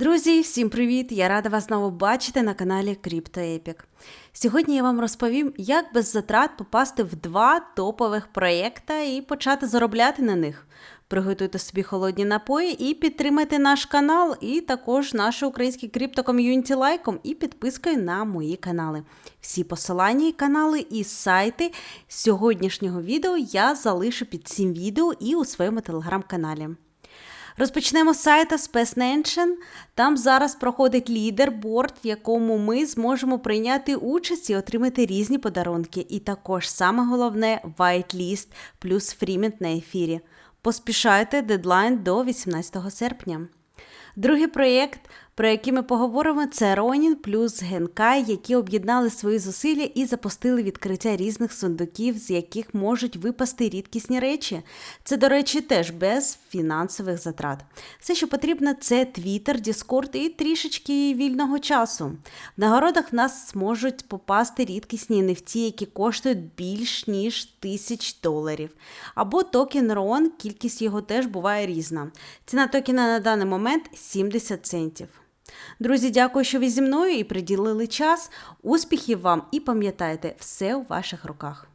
Друзі, всім привіт! Я рада вас знову бачити на каналі CryptoEpic. Сьогодні я вам розповім, як без затрат попасти в два топових проєкта і почати заробляти на них. Приготуйте собі холодні напої і підтримайте наш канал, і також наше українське криптоком'юніті лайком і підпискою на мої канали. Всі посилання і канали і сайти сьогоднішнього відео я залишу під цим відео і у своєму телеграм-каналі. Розпочнемо з сайта Space Nation. Там зараз проходить лідерборд, в якому ми зможемо прийняти участь і отримати різні подарунки. І також саме головне whitelist плюс фрімент на ефірі. Поспішайте дедлайн до 18 серпня. Другий проєкт, про який ми поговоримо, це Ронін плюс Генкай, які об'єднали свої зусилля і запустили відкриття різних сундуків, з яких можуть випасти рідкісні речі. Це, до речі, теж без фінансових затрат. Все, що потрібно, це Twitter, Discord і трішечки вільного часу. В нагородах в нас зможуть попасти рідкісні NFT, які коштують більш ніж тисяч доларів. Або токен RON, кількість його теж буває різна. Ціна токена на даний момент 70 центів. Друзі, дякую, що ви зі мною і приділили час. Успіхів вам і пам'ятайте, все у ваших руках.